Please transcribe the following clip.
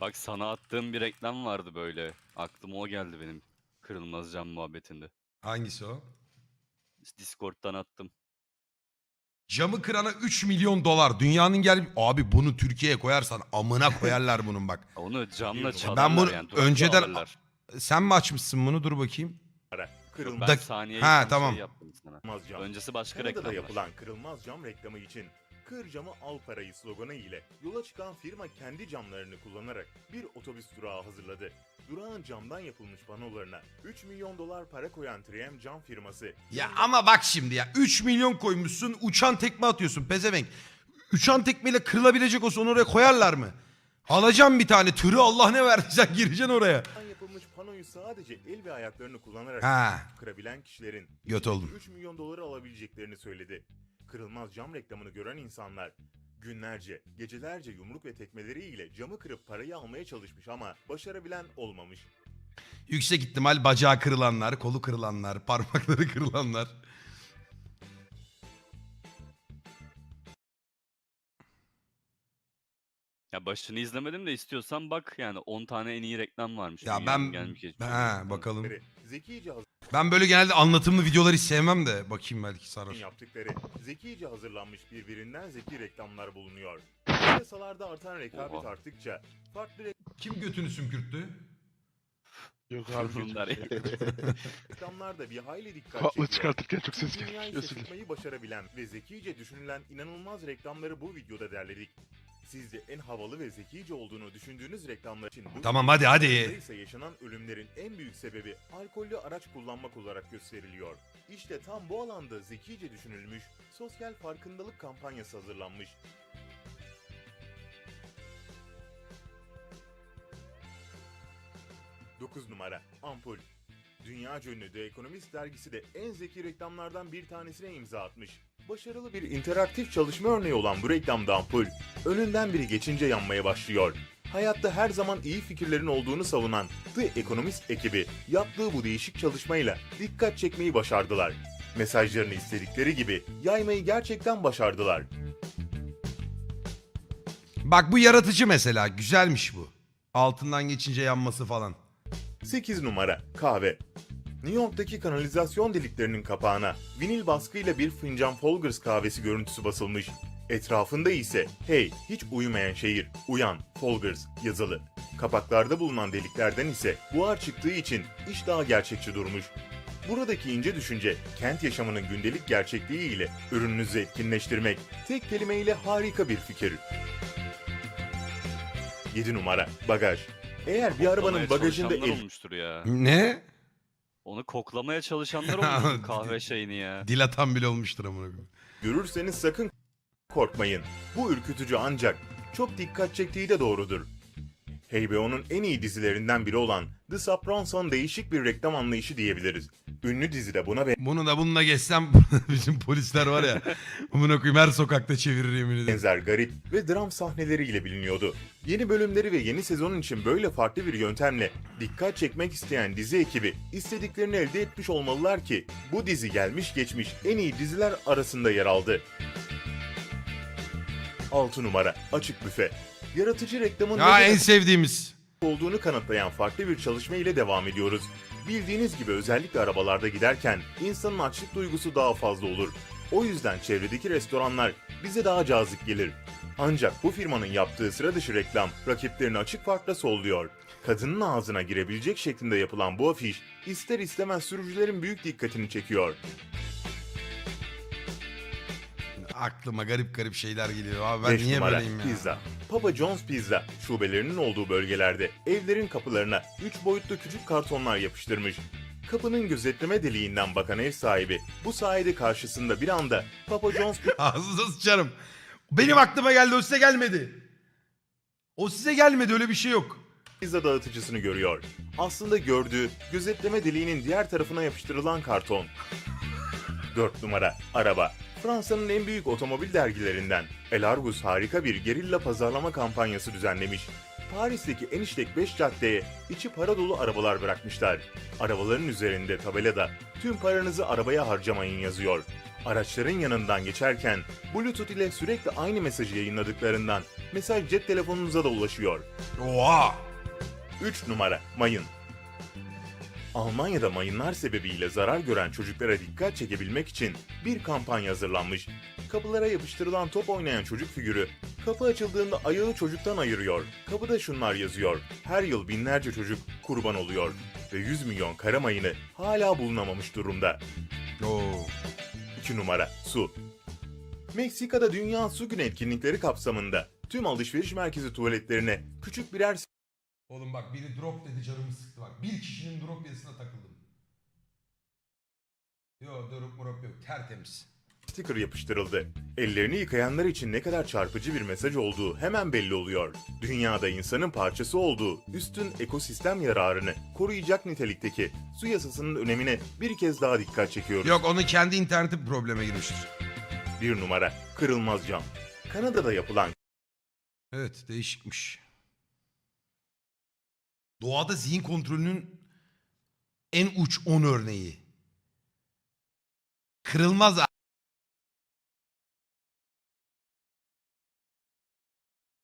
Bak sana attığım bir reklam vardı böyle. Aklıma o geldi benim. Kırılmaz cam muhabbetinde. Hangisi o? Discord'dan attım. Camı kırana 3 milyon dolar. Dünyanın gel... Abi bunu Türkiye'ye koyarsan amına koyarlar bunun bak. Onu camla Ben çalarlar bunu yani. önceden- alırlar. Sen mi açmışsın bunu? Dur bakayım. Kırılmaz ben Dak- saniye Ha, tamam. Şey yaptım sana. cam. Öncesi başka Kanada'da reklamlar. yapılan kırılmaz cam reklamı için Kır camı al parayı sloganı ile yola çıkan firma kendi camlarını kullanarak bir otobüs durağı hazırladı. Durağın camdan yapılmış panolarına 3 milyon dolar para koyan 3M cam firması Ya ama bak şimdi ya. 3 milyon koymuşsun uçan tekme atıyorsun pezevenk. Uçan tekmeyle kırılabilecek olsa onu oraya koyarlar mı? Alacağım bir tane tırı Allah ne verdiysen gireceksin oraya. yapılmış panoyu sadece el ve ayaklarını kullanarak Ha kırabilen kişilerin göt oldum. 3 milyon doları alabileceklerini söyledi. Kırılmaz cam reklamını gören insanlar günlerce, gecelerce yumruk ve tekmeleriyle camı kırıp parayı almaya çalışmış ama başarabilen olmamış. Yüksek ihtimal bacağı kırılanlar, kolu kırılanlar, parmakları kırılanlar. Ya başını izlemedim de istiyorsan bak yani 10 tane en iyi reklam varmış. Ya dünyanın ben gelmiş geçmiş. ha bakalım. Zekice Ben böyle genelde anlatımlı videoları hiç sevmem de bakayım belki sarar. yaptıkları zekice hazırlanmış birbirinden zeki reklamlar bulunuyor. Piyasalarda artan rekabet Oha. arttıkça farklı Kim götünü sümkürttü? Yok abi. Bunlar ya. reklamlar da bir hayli dikkat Kulaklığı çekiyor. çıkartırken çok ses Dünyayı gelmiş. Özür dilerim. şaşırtmayı başarabilen ve zekice düşünülen inanılmaz reklamları bu videoda derledik. Sizce en havalı ve zekice olduğunu düşündüğünüz reklamlar için bu Tamam hadi hadi. ise yaşanan ölümlerin en büyük sebebi alkollü araç kullanmak olarak gösteriliyor. İşte tam bu alanda zekice düşünülmüş sosyal farkındalık kampanyası hazırlanmış. Dokuz numara Ampul Dünya ünlü The Economist dergisi de en zeki reklamlardan bir tanesine imza atmış. Başarılı bir interaktif çalışma örneği olan bu reklamda ampul, önünden biri geçince yanmaya başlıyor. Hayatta her zaman iyi fikirlerin olduğunu savunan The Economist ekibi yaptığı bu değişik çalışmayla dikkat çekmeyi başardılar. Mesajlarını istedikleri gibi yaymayı gerçekten başardılar. Bak bu yaratıcı mesela güzelmiş bu. Altından geçince yanması falan. 8 numara kahve. New York'taki kanalizasyon deliklerinin kapağına vinil baskıyla bir fincan Folgers kahvesi görüntüsü basılmış. Etrafında ise hey hiç uyumayan şehir, uyan Folgers yazılı. Kapaklarda bulunan deliklerden ise buhar çıktığı için iş daha gerçekçi durmuş. Buradaki ince düşünce kent yaşamının gündelik gerçekliği ile ürününüzü etkinleştirmek tek kelimeyle harika bir fikir. 7 numara bagaj. Eğer bir arabanın bagajında el olmuştur ya. Ne? Onu koklamaya çalışanlar olmuştur kahve şeyini ya. Dil atan bile olmuştur amına koyayım. Görürseniz sakın korkmayın. Bu ürkütücü ancak çok dikkat çektiği de doğrudur. HBO'nun en iyi dizilerinden biri olan The Sopranos'un değişik bir reklam anlayışı diyebiliriz. Ünlü dizide buna Bunu da bununla geçsem bizim polisler var ya. Amına koyayım her sokakta çevirir yemin ederim. benzer garip ve dram sahneleriyle biliniyordu. Yeni bölümleri ve yeni sezonun için böyle farklı bir yöntemle dikkat çekmek isteyen dizi ekibi istediklerini elde etmiş olmalılar ki bu dizi gelmiş geçmiş en iyi diziler arasında yer aldı. 6 numara Açık Büfe Yaratıcı reklamın Ya en sevdiğimiz. olduğunu kanıtlayan farklı bir çalışma ile devam ediyoruz. Bildiğiniz gibi özellikle arabalarda giderken insanın açlık duygusu daha fazla olur. O yüzden çevredeki restoranlar bize daha cazip gelir. Ancak bu firmanın yaptığı sıra dışı reklam rakiplerini açık farkla solluyor. Kadının ağzına girebilecek şeklinde yapılan bu afiş ister istemez sürücülerin büyük dikkatini çekiyor. Aklıma garip garip şeyler geliyor. Abi ben Beş niye numara, böyleyim ya? Pizza. Papa John's Pizza şubelerinin olduğu bölgelerde evlerin kapılarına 3 boyutlu küçük kartonlar yapıştırmış. Kapının gözetleme deliğinden bakan ev sahibi bu sayede karşısında bir anda Papa John's Ağzınıza sıçarım. Benim aklıma geldi o size gelmedi. O size gelmedi öyle bir şey yok. pizza dağıtıcısını görüyor. Aslında gördüğü gözetleme deliğinin diğer tarafına yapıştırılan karton. 4 numara araba. Fransa'nın en büyük otomobil dergilerinden El Argus harika bir gerilla pazarlama kampanyası düzenlemiş. Paris'teki en işlek 5 caddeye içi para dolu arabalar bırakmışlar. Arabaların üzerinde tabelada tüm paranızı arabaya harcamayın yazıyor. Araçların yanından geçerken Bluetooth ile sürekli aynı mesajı yayınladıklarından mesaj cep telefonunuza da ulaşıyor. Oha! 3 numara mayın. Almanya'da mayınlar sebebiyle zarar gören çocuklara dikkat çekebilmek için bir kampanya hazırlanmış. Kapılara yapıştırılan top oynayan çocuk figürü kapı açıldığında ayağı çocuktan ayırıyor. Kapıda şunlar yazıyor. Her yıl binlerce çocuk kurban oluyor ve 100 milyon kara mayını hala bulunamamış durumda. Oo. 2 numara su. Meksika'da Dünya Su Günü etkinlikleri kapsamında tüm alışveriş merkezi tuvaletlerine küçük birer Oğlum bak biri drop dedi canımı sıktı bak. Bir kişinin drop yazısına takıldım. Yo drop drop yok tertemiz. sticker yapıştırıldı. Ellerini yıkayanlar için ne kadar çarpıcı bir mesaj olduğu hemen belli oluyor. Dünyada insanın parçası olduğu üstün ekosistem yararını koruyacak nitelikteki su yasasının önemine bir kez daha dikkat çekiyoruz. Yok onun kendi interneti probleme girmiştir. Bir numara kırılmaz cam. Kanada'da yapılan Evet değişikmiş. Doğada zihin kontrolünün en uç 10 örneği. Kırılmaz